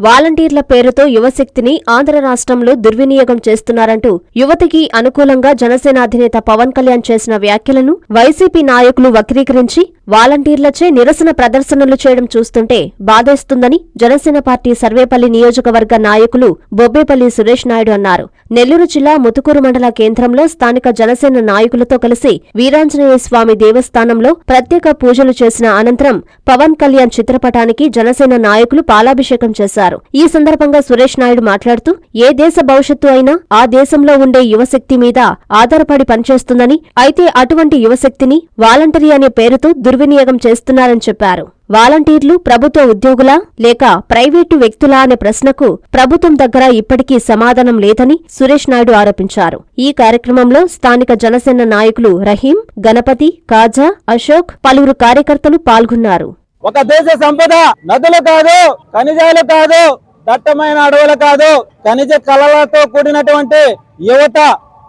వాలంటీర్ల పేరుతో యువశక్తిని ఆంధ్ర రాష్ట్రంలో దుర్వినియోగం చేస్తున్నారంటూ యువతికి అనుకూలంగా జనసేన అధినేత పవన్ కళ్యాణ్ చేసిన వ్యాఖ్యలను వైసీపీ నాయకులు వక్రీకరించి వాలంటీర్లచే నిరసన ప్రదర్శనలు చేయడం చూస్తుంటే బాధేస్తుందని జనసేన పార్టీ సర్వేపల్లి నియోజకవర్గ నాయకులు బొబ్బేపల్లి సురేష్ నాయుడు అన్నారు. నెల్లూరు జిల్లా ముతుకూరు మండల కేంద్రంలో స్థానిక జనసేన నాయకులతో కలిసి వీరాంజనేయ స్వామి దేవస్థానంలో ప్రత్యేక పూజలు చేసిన అనంతరం పవన్ కళ్యాణ్ చిత్రపటానికి జనసేన నాయకులు పాలాభిషేకం చేశారు. ఈ సందర్భంగా సురేష్ నాయుడు మాట్లాడుతూ ఏ దేశ భవిష్యత్తు అయినా ఆ దేశంలో ఉండే యువశక్తి మీద ఆధారపడి పనిచేస్తుందని అయితే అటువంటి యువశక్తిని వాలంటరీ అనే పేరుతో దుర్వినియోగం చేస్తున్నారని చెప్పారు. వాలంటీర్లు ప్రభుత్వ ఉద్యోగులా లేక ప్రైవేటు వ్యక్తులా అనే ప్రశ్నకు ప్రభుత్వం దగ్గర ఇప్పటికీ సమాధానం లేదని సురేష్ నాయుడు ఆరోపించారు. ఈ కార్యక్రమంలో స్థానిక జనసేన నాయకులు రహీం గణపతి కాజా అశోక్ పలువురు కార్యకర్తలు పాల్గొన్నారు. ఒక దేశ సంపద నదులు కాదు ఖనిజాలు కాదు దట్టమైన అడవులు కాదు ఖనిజ కళలతో కూడినటువంటి యువత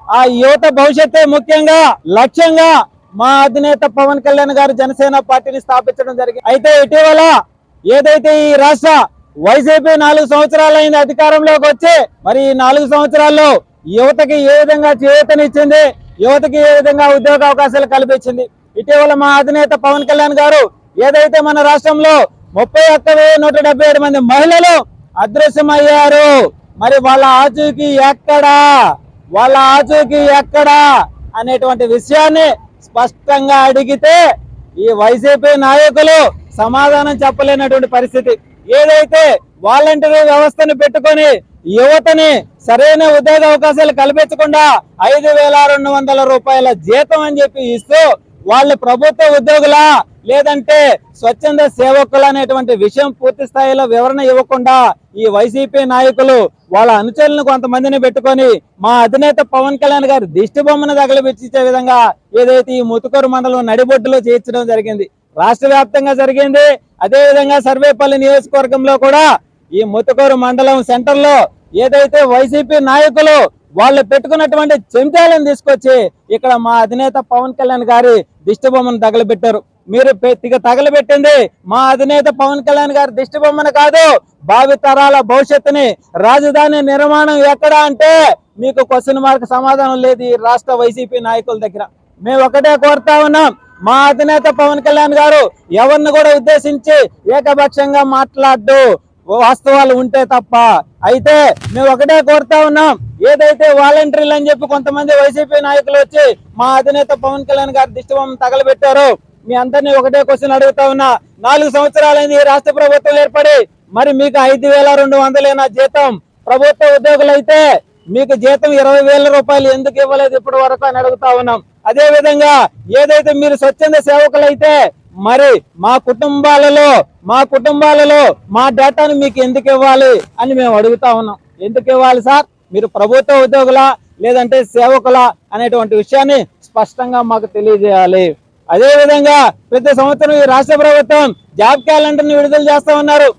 ఆ యువత భవిష్యత్తే ముఖ్యంగా లక్ష్యంగా మా అధినేత పవన్ కళ్యాణ్ గారు జనసేన పార్టీని స్థాపించడం జరిగింది. అయితే ఇటీవల ఏదైతే ఈ రాష్ట్ర వైసీపీ నాలుగు సంవత్సరాలైంది అధికారంలోకి వచ్చి మరి ఈ నాలుగు సంవత్సరాల్లో యువతకి ఏ విధంగా చేతనిచ్చింది యువతకి ఏ విధంగా ఉద్యోగ అవకాశాలు కల్పించింది? ఇటీవల మా అధినేత పవన్ కళ్యాణ్ గారు ఏదైతే మన రాష్ట్రంలో ముప్పై ఒక్క నూట ఏడు మంది మహిళలు అదృశ్యమయ్యారు మరి వాళ్ళ ఆచూకీ ఎక్కడా? వాళ్ళ ఆచూకీ ఎక్కడా? అనేటువంటి విషయాన్ని స్పష్టంగా అడిగితే ఈ వైసీపీ నాయకులు సమాధానం చెప్పలేనటువంటి పరిస్థితి. ఏదైతే వాలంటీర్ వ్యవస్థను పెట్టుకొని యువతని సరైన ఉద్యోగ అవకాశాలు కల్పించకుండా ఐదు వేల రెండు వందల రూపాయల జీతం అని చెప్పి ఇస్తూ వాళ్ళు ప్రభుత్వ ఉద్యోగులా లేదంటే స్వచ్ఛంద సేవకులు అనేటువంటి విషయం పూర్తి స్థాయిలో వివరణ ఇవ్వకుండా ఈ వైసీపీ నాయకులు వాళ్ళ అనుచరులను కొంతమందిని పెట్టుకొని మా అధినేత పవన్ కళ్యాణ్ గారి దిష్టి బొమ్మను తగలబెట్టించే విధంగా ఏదైతే ఈ ముతుకూరు మండలం నడిబొడ్డులో చేర్చడం జరిగింది. రాష్ట్ర వ్యాప్తంగా జరిగింది. అదే విధంగా సర్వేపల్లి నియోజకవర్గంలో కూడా ఈ ముతుకూరు మండలం సెంటర్లో ఏదైతే వైసీపీ నాయకులు వాళ్ళు పెట్టుకున్నటువంటి చెంచాలను తీసుకొచ్చి ఇక్కడ మా అధినేత పవన్ కళ్యాణ్ గారి దిష్టి బొమ్మను తగలబెట్టారు. మీరు ఇక తగలబెట్టింది మా అధినేత పవన్ కళ్యాణ్ గారి దిష్టి బొమ్మను కాదు భావి తరాల భవిష్యత్తుని రాజధాని నిర్మాణం ఎక్కడ అంటే మీకు క్వశ్చన్ మార్క్ సమాధానం లేదు ఈ రాష్ట్ర వైసీపీ నాయకుల దగ్గర. మేము ఒకటే కోరుతా ఉన్నాం మా అధినేత పవన్ కళ్యాణ్ గారు ఎవరిని కూడా ఉద్దేశించి ఏకపక్షంగా మాట్లాడు వాస్తవాలు ఉంటే తప్ప. అయితే మేము ఒకటే కోరుతా ఉన్నాం ఏదైతే వాలంటీర్లు అని చెప్పి కొంతమంది వైసీపీ నాయకులు వచ్చి మా అధినేత పవన్ కళ్యాణ్ గారి దిష్టవం తగలబెట్టారు. మీ అందరినీ ఒకటే క్వశ్చన్ అడుగుతా ఉన్నా నాలుగు సంవత్సరాలైంది ఈ రాష్ట్ర ప్రభుత్వం ఏర్పడి మరి మీకు ఐదు వేల రెండు వందలేనా జీతం? ప్రభుత్వ ఉద్యోగులైతే మీకు జీతం ఇరవై వేల రూపాయలు ఎందుకు ఇవ్వలేదు ఇప్పటి వరకు అని అడుగుతా ఉన్నాం. అదే విధంగా ఏదైతే మీరు స్వచ్ఛంద సేవకులైతే మరి మా కుటుంబాలలో మా కుటుంబాలలో మా డేటాను మీకు ఎందుకు ఇవ్వాలి అని మేము అడుగుతా ఉన్నాం. ఎందుకు ఇవ్వాలి సార్? మీరు ప్రభుత్వ ఉద్యోగులా లేదంటే సేవకులా అనేటువంటి విషయాన్ని స్పష్టంగా మాకు తెలియజేయాలి. అదే విధంగా ప్రతి సంవత్సరం ఈ రాష్ట్ర ప్రభుత్వం జాబ్ క్యాలెండర్ని విడుదల చేస్తా ఉన్నారు.